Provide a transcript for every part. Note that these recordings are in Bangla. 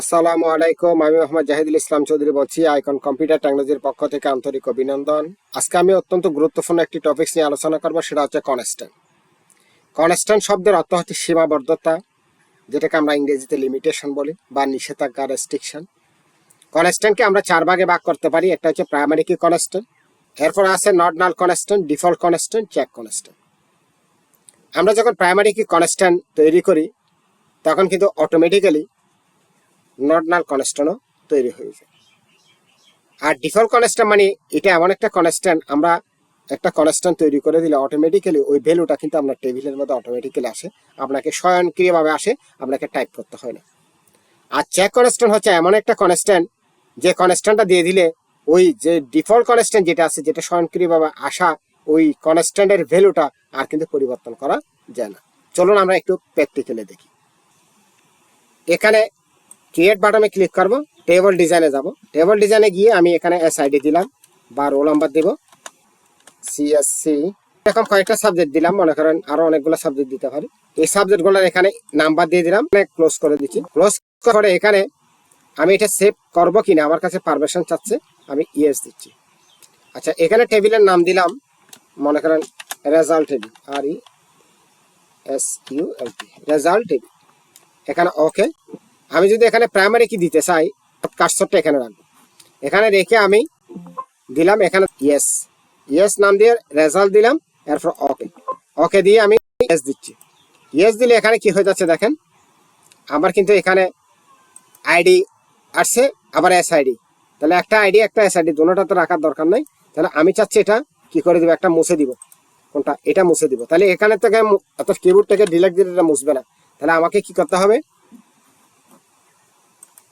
আসসালামু আলাইকুম, আমি মোহাম্মদ জাহিদুল ইসলাম চৌধুরী বলছি, আইকন কম্পিউটার টেকনোলজির পক্ষ থেকে আন্তরিক অভিনন্দন। আজকে আমি অত্যন্ত গুরুত্বপূর্ণ একটি টপিকস নিয়ে আলোচনা করব, সেটা হচ্ছে কনস্ট্যান্ট কনস্ট্যান্ট শব্দের অর্থ হচ্ছে সীমাবদ্ধতা, যেটাকে আমরা ইংরেজিতে লিমিটেশন বলি বা নিষেধাজ্ঞা রেস্ট্রিকশন কনস্ট্যান্টকে আমরা চার ভাগে ভাগ করতে পারি, একটা হচ্ছে প্রাইমারি কি কনস্ট্যান্ট এরপর আছে not null constraint default constraint check constraint আমরা যখন প্রাইমারি কি কনস্ট্যান্ট তৈরি করি, তখন কিন্তু অটোমেটিক্যালি নট নাল কনস্ট্যান্টও তৈরি হয়ে যায় আর ডিফল্ট কনস্ট্যান্ট মানে এটা এমন একটা কনস্ট্যান্ট, আমরা একটা কনস্ট্যান্ট তৈরি করে দিলে অটোমেটিক্যালি ওই ভ্যালুটা কিন্তু আপনার টেবিলের মধ্যে অটোমেটিক্যালি আসে, আপনাকে স্বয়ংক্রিয়ভাবে আসে, আপনাকে টাইপ করতে হয় না। আর চেক কনস্ট্যান্ট হচ্ছে এমন একটা কনস্ট্যান্ট, যে কনস্ট্যান্টটা দিয়ে দিলে ওই যে ডিফল্ট কনস্ট্যান্ট যেটা আছে, যেটা স্বয়ংক্রিয়ভাবে আসা ওই কনস্ট্যান্টের ভ্যালুটা আর কিন্তু পরিবর্তন করা যায় না। চলুন আমরা একটু প্র্যাকটিক্যালি দেখি। এখানে ক্রিয়েট বাটনে ক্লিক করব টেবল ডিজাইনে যাব। টেবল ডিজাইনে গিয়ে আমি এখানে এস আইডি দিলাম বা রোল নাম্বার দেব। সিএসসি এরকম কয়েকটা সাবজেক্ট দিলাম, মনে করেন আরও অনেকগুলো সাবজেক্ট দিতে পারি। এই সাবজেক্টগুলোর এখানে নাম্বার দিয়ে দিলাম ক্লোজ করে দিচ্ছি। ক্লোজ করে এখানে আমি এটা সেভ করব কিনা, আমার কাছে পারমিশন চাচ্ছে, আমি ইয়েস দিচ্ছি। আচ্ছা এখানে টেবিলের নাম দিলাম, মনে করেন result table R E S U L T result table এখানে ওকে আমি যদি এখানে প্রাইমারি কি দিতে চাই কার্সরটা এখানে রাখব। এখানে রেখে আমি দিলাম এখানে ইয়েস ইয়েস নাম দিয়ে রেজাল্ট দিলাম, এরপর ওকে ওকে দিয়ে আমি ইয়েস দিচ্ছি। ইয়েস দিলে এখানে কি হয়ে যাচ্ছে দেখেন, আমার কিন্তু এখানে আইডি আসছে, আবার এস আইডি তাহলে একটা আইডি একটা এস আইডি দুটোটা তো রাখার দরকার নাই। তাহলে আমি চাচ্ছি এটা কি করে দিব, একটা মুছে দিব। কোনটা? এটা মুছে দিব। তাহলে এখানে থেকে অর্থাৎ কিবোর্ড থেকে ডিলেক্ট দিলে এটা মুছবে না। তাহলে আমাকে কি করতে হবে?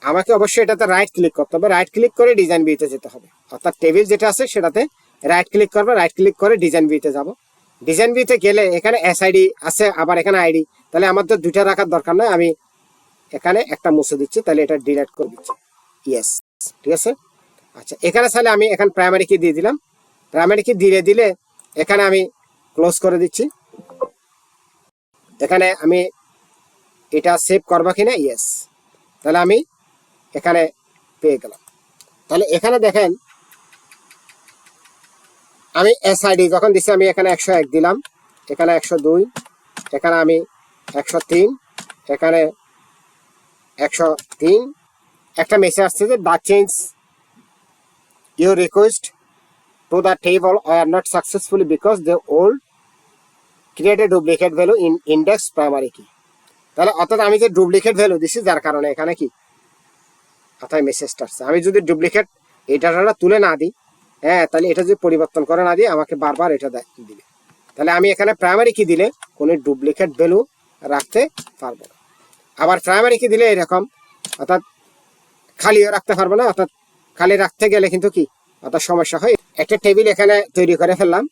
আমাকে অবশ্যই এটাতে রাইট ক্লিক করতে হবে। রাইট ক্লিক করে ডিজাইন বিতে যেতে হবে। অর্থাৎ টেবিল যেটা আছে সেটাতে রাইট ক্লিক করবে। রাইট ক্লিক করে ডিজাইন বিতে যাব। ডিজাইন বিতে গেলে এখানে এস আইডি আছে, আবার এখানে আইডি তাহলে আমার তো দুইটা রাখার দরকার নয়। আমি এখানে একটা মুছে দিচ্ছি। তাহলে এটা ডিলেট করে দিচ্ছি। ইয়েস ঠিক আছে? আচ্ছা এখানে তাহলে আমি এখানে প্রাইমারি কি দিয়ে দিলাম। প্রাইমারি কি দিয়ে দিলে এখানে আমি ক্লোজ করে দিচ্ছি। এখানে আমি এটা সেভ করব কিনা? ইয়েস তাহলে আমি এখানে পেয়ে গেলাম। তাহলে এখানে দেখেন, আমি এস আইডি যখন দিচ্ছি আমি এখানে একশো এক দিলাম। এখানে একশো দুই, এখানে আমি একশো তিন, এখানে একশো তিন। একটা মেসেজ আসছে যে the change your request to the table are not successfully because the old create a duplicate value in index primary key তাহলে অর্থাৎ আমি যে ডুপ্লিকেট ভ্যালু দিচ্ছি যার কারণে এখানে কি? অর্থাৎ মেসেজটা আসছে আমি যদি ডুপ্লিকেট এটা তুলে না দিই হ্যাঁ তাহলে এটা যদি পরিবর্তন করে না দিই, আমাকে বারবার এটা দিবে। তাহলে আমি এখানে প্রাইমারি কি দিলে? কোনো ডুপ্লিকেট ভ্যালু রাখতে পারব না। আবার প্রাইমারি কি দিলে? এরকম, অর্থাৎ খালিও রাখতে পারব না, অর্থাৎ খালি রাখতে গেলে কিন্তু কি? অর্থাৎ সমস্যা হয়। একটা টেবিল এখানে তৈরি করে ফেললাম।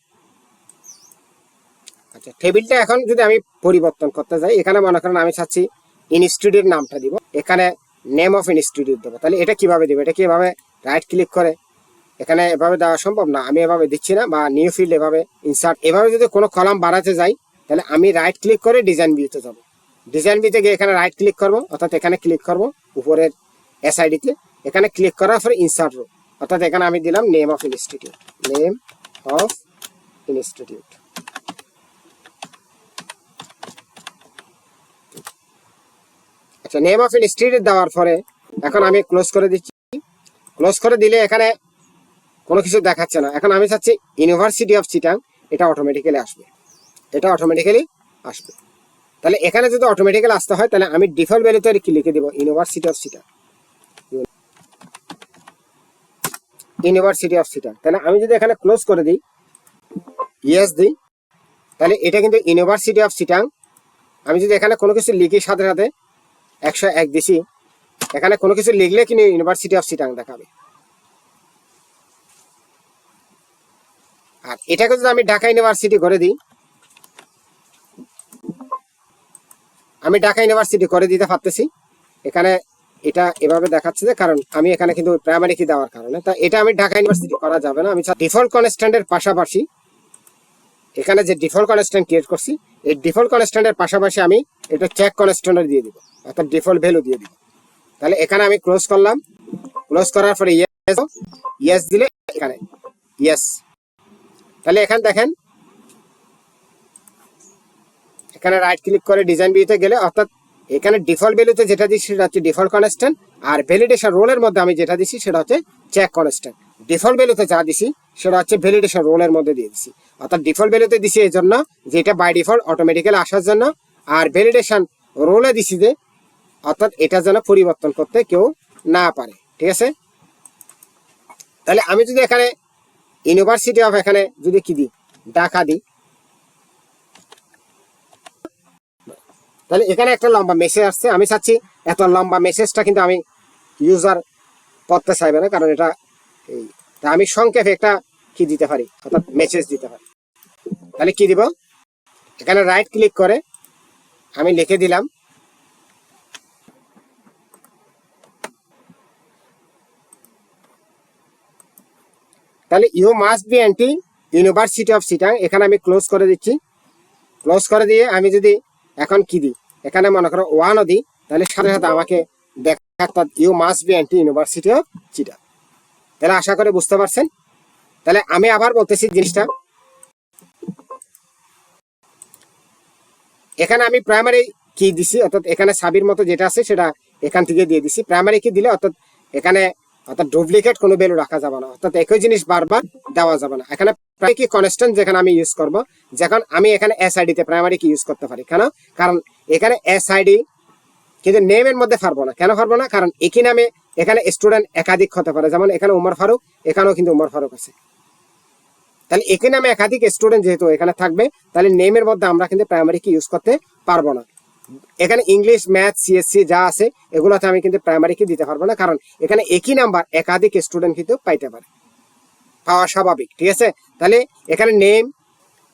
আচ্ছা টেবিলটা এখন যদি আমি পরিবর্তন করতে যাই, এখানে মনে করেন আমি চাচ্ছি ইনস্টিটিউটের নামটা দিব। এখানে নেম অফ ইনস্টিটিউট দেবো। তাহলে এটা কীভাবে দিব? এটা কি এভাবে রাইট ক্লিক করে? এখানে এভাবে দেওয়া সম্ভব? না, আমি এভাবে দিচ্ছি না, বা নিউ ফিল্ড এভাবে ইনসার্ট এভাবে যদি কোনো কলাম বাড়াতে যাই, তাহলে আমি রাইট ক্লিক করে ডিজাইন ভিউতে যাব। ডিজাইন ভিউতে গিয়ে এখানে রাইট ক্লিক করব, অর্থাৎ এখানে ক্লিক করব, উপরের এসআইডিতে এখানে ক্লিক করার পরে ইনসার্ট রো অর্থাৎ এখানে আমি দিলাম name of institute name of institute আচ্ছা নেম অফ ইনস্টিটিউট দেওয়ার পরে এখন আমি ক্লোজ করে দিচ্ছি। ক্লোজ করে দিলে এখানে কোনো কিছু দেখাচ্ছে না। এখন আমি চাচ্ছি ইউনিভার্সিটি অফ চিটাং এটা অটোমেটিক্যালি আসবে। এটা অটোমেটিক্যালি আসবে। তাহলে এখানে যদি অটোমেটিক্যালি আসতে হয়, তাহলে আমি ডিফল্ট ভ্যালুতে কি লিখে দিব university of Chittagong university of Chittagong তাহলে আমি যদি এখানে ক্লোজ করে দিই ইয়েস দিই, তাহলে এটা কিন্তু ইউনিভার্সিটি অফ চিটাং আমি যদি এখানে কোনো কিছু লিখি সাথে সাথে একশো এক দিছি এখানে কোনো কিছু লিখলে কিন্তু ইউনিভার্সিটি অফ চিটাং দেখাবে। আর এটাকে যদি আমি ঢাকা ইউনিভার্সিটি করে দিই, আমি ঢাকা ইউনিভার্সিটি করে দিতে পারতেছি এখানে এটা এভাবে দেখাচ্ছে যে, কারণ আমি এখানে কিন্তু প্রাইমারি কি দেওয়ার কারণে। তা এটা আমি ঢাকা ইউনিভার্সিটি করা যাবে না। আমি ডিফল্ট কনস্ট্যান্টের পাশাপাশি এখানে যে ডিফল্ট কনস্ট্যান্ট ক্রিয়েট করছি এই ডিফল্ট কনস্ট্যান্টের পাশাপাশি আমি এটা চেক কনস্ট্যান্ট দিয়ে দিব, অর্থাৎ ডিফল্ট ভ্যালু দিয়ে দিব। তাহলে এখানে আমি ক্লোজ করলাম। ক্লোজ করার পরে ইয়েস ইয়েস দিলে এখানে ইয়েস তাহলে এখানে দেখেন, এখানে রাইট ক্লিক করে ডিজাইন ভিউতে গেলে, অর্থাৎ এখানে ডিফল্ট ভ্যালুতে যেটা দিচ্ছি সেটা হচ্ছে ডিফল্ট কনস্ট্যান্ট আর ভ্যালিডেশন রোলের মধ্যে আমি যেটা দিচ্ছি সেটা হচ্ছে চেক কনস্ট্যান্ট ডিফল্ট ভ্যালুতে যা দিছি, সেটা হচ্ছে ভ্যালিডেশন রোলের মধ্যে দিয়ে দিছি। অর্থাৎ ডিফল্ট ভ্যালুতে দিছি এই জন্য যে এটা বাই ডিফল্ট অটোমেটিক্যালি আসার জন্য, আর ভ্যালিডেশন রোলে দিছি যে, অর্থাৎ এটা যেন পরিবর্তন করতে কেউ না পারে। ঠিক আছে? তাহলে আমি যদি এখানে ইউনিভার্সিটি অফ এখানে যদি কি দিই, ঢাকা দিই। তাহলে এখানে একটা লম্বা মেসেজ আসছে। আমি চাচ্ছি এত লম্বা মেসেজটা কিন্তু আমি ইউজার পড়তে চাইবে না, কারণ এটা তা আমি সংক্ষেপে একটা কি দিতে পারি, অর্থাৎ মেসেজ দিতে পারি। তাহলে কি দিব। এখানে রাইট ক্লিক করে আমি লিখে দিলাম, তাহলে you must be anti university of Chittagong এখানে আমি ক্লোজ করে দিচ্ছি। ক্লোজ করে দিয়ে আমি যদি এখন কি দিই, এখানে মনে করো ওয়ানও দিই, তাহলে সাথে সাথে আমাকে দেখা you must be anti university of Chittagong তাহলে আশা করে বুঝতে পারছেন। তাহলে আমি আবার বলতেছি জিনিসটা। এখানে আমি প্রাইমারি কি দিছি, অর্থাৎ এখানে সাবির মতো যেটা আছে সেটা এখান থেকে দিয়ে দিছি। প্রাইমারি কি দিলে অর্থাৎ এখানে অর্থাৎ ডুপ্লিকেট কোনো ভ্যালু রাখা যাবে না। অর্থাৎ একই জিনিস বারবার দেওয়া যাবে না। এখানে প্রায় কি কনস্ট্যান্ট যেখানে আমি ইউজ করব, যখন আমি এখানে এস তে প্রাইমারি কি ইউজ করতে পারি। কেন? কারণ এখানে এস আইডি কিন্তু নেমের মধ্যে পারব না। কেন পারব না? কারণ একই নামে এখানে স্টুডেন্ট একাধিক হতে পারে। যেমন এখানে উমর ফারুক, এখানেও কিন্তু উমর ফারুক আছে। তাহলে একই নামে একাধিক স্টুডেন্ট যেহেতু এখানে থাকবে, তাহলে নেমের মধ্যে আমরা কিন্তু প্রাইমারি কি ইউজ করতে পারব না। এখানে ইংলিশ ম্যাথ সিএসসি যা আছে, এগুলোতে আমি কিন্তু প্রাইমারি কি দিতে পারব না, কারণ এখানে একই নাম্বার একাধিক স্টুডেন্ট কিন্তু পাইতে পারে। পাওয়া স্বাভাবিক, ঠিক আছে? তাহলে এখানে নেম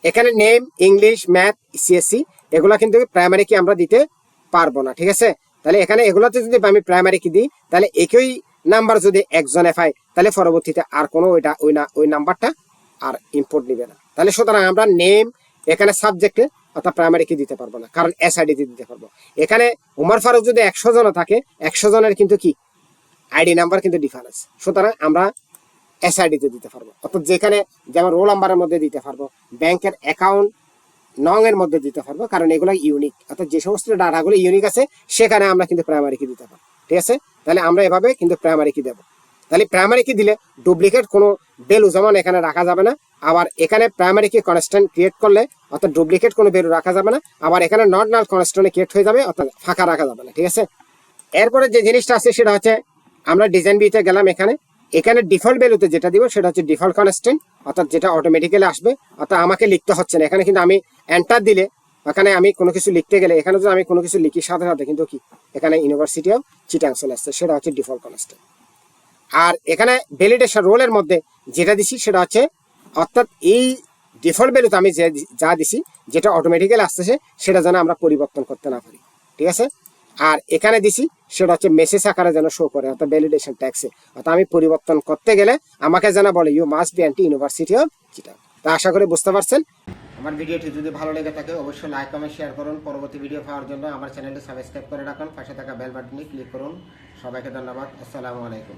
এখানে নেম ইংলিশ ম্যাথ সিএসসি এগুলো কিন্তু প্রাইমারি কি আমরা দিতে পারব না, ঠিক আছে? তাহলে এখানে এগুলোতে যদি আমি প্রাইমারি কি দিই, তাহলে একই নাম্বার যদি একজনে পাই তাহলে পরবর্তীতে আর কোনো ওইটা, ওই না, ওই নাম্বারটা আর ইম্পোর্ট নিবে না। তাহলে সুতরাং আমরা নেম এখানে সাবজেক্টে অর্থাৎ প্রাইমারি কি দিতে পারব না, কারণ এসআইডি দিতে পারব। এখানে উমর ফারুক যদি একশো জন থাকে, একশো জনের কিন্তু কি? আইডি নাম্বার কিন্তু ডিফারেন্স সুতরাং আমরা এসআইডিতে দিতে পারব। অর্থাৎ যেখানে যেমন রোল নাম্বারের মধ্যে দিতে পারব ব্যাংকের অ্যাকাউন্ট নং এর মধ্যে দিতে পারব, কারণ এগুলো ইউনিক অর্থাৎ যে সমস্ত ডাটাগুলো ইউনিক আছে, সেখানে আমরা কিন্তু প্রাইমারি কি দিতে পারব। ঠিক আছে? তাহলে আমরা এভাবে কিন্তু প্রাইমারি কি দেবো। তাহলে প্রাইমারি কি দিলে ডুপ্লিকেট কোনো ভ্যালু যেমন এখানে রাখা যাবে না, আবার এখানে প্রাইমারি কি কনস্ট্যান্ট ক্রিয়েট করলে অর্থাৎ ডুপ্লিকেট কোনো ভ্যালু রাখা যাবে না, আবার এখানে নট নাল কনস্ট্যান্ট ক্রিয়েট হয়ে যাবে, অর্থাৎ ফাঁকা রাখা যাবে না, ঠিক আছে? এরপরে যে জিনিসটা আছে, সেটা হচ্ছে আমরা ডিজাইন বিতে গেলাম এখানে। এখানে ডিফল্ট ভ্যালুতে যেটা দিব, সেটা হচ্ছে ডিফল্ট কনস্ট্যান্ট অর্থাৎ যেটা অটোমেটিক্যালি আসবে, অর্থাৎ আমাকে লিখতে হচ্ছে না। এখানে কিন্তু আমি এন্টার দিলে এখানে আমি কোনো কিছু লিখতে গেলে, এখানে যদি আমি কোনো কিছু লিখি সাথে সাথে, কিন্তু কি? এখানে ইউনিভার্সিটি অফ চিটাং চলে আসছে, সেটা হচ্ছে ডিফল্ট কনস্ট্যান্ট আর এখানে ভ্যালিডেশন রোলের মধ্যে যেটা দিছি, সেটা হচ্ছে, অর্থাৎ এই ডিফল্ট ভ্যালুতে আমি যে যা দিছি, যেটা অটোমেটিক্যালি আসতেছে, সেটা যেন আমরা পরিবর্তন করতে না পারি। ঠিক আছে? আর এখানে দিছি সেটা হচ্ছে মেসেজ আকারে যেন শো করে, অর্থাৎ ভ্যালিডেশন ট্যাক্সে অর্থাৎ আমি পরিবর্তন করতে গেলে আমাকে যেন বলে you must be anti university of Chittagong তা আশা করি বুঝতে পারছেন। আমার ভিডিওটি যদি ভালো লেগে থাকে, অবশ্যই লাইক কমেন্ট শেয়ার করুন। পরবর্তী ভিডিও পাওয়ার জন্য আমার চ্যানেলটি সাবস্ক্রাইব করে রাখুন। পাশে থাকা বেল বাটনে ক্লিক করুন। সবাইকে ধন্যবাদ। আসসালামু আলাইকুম।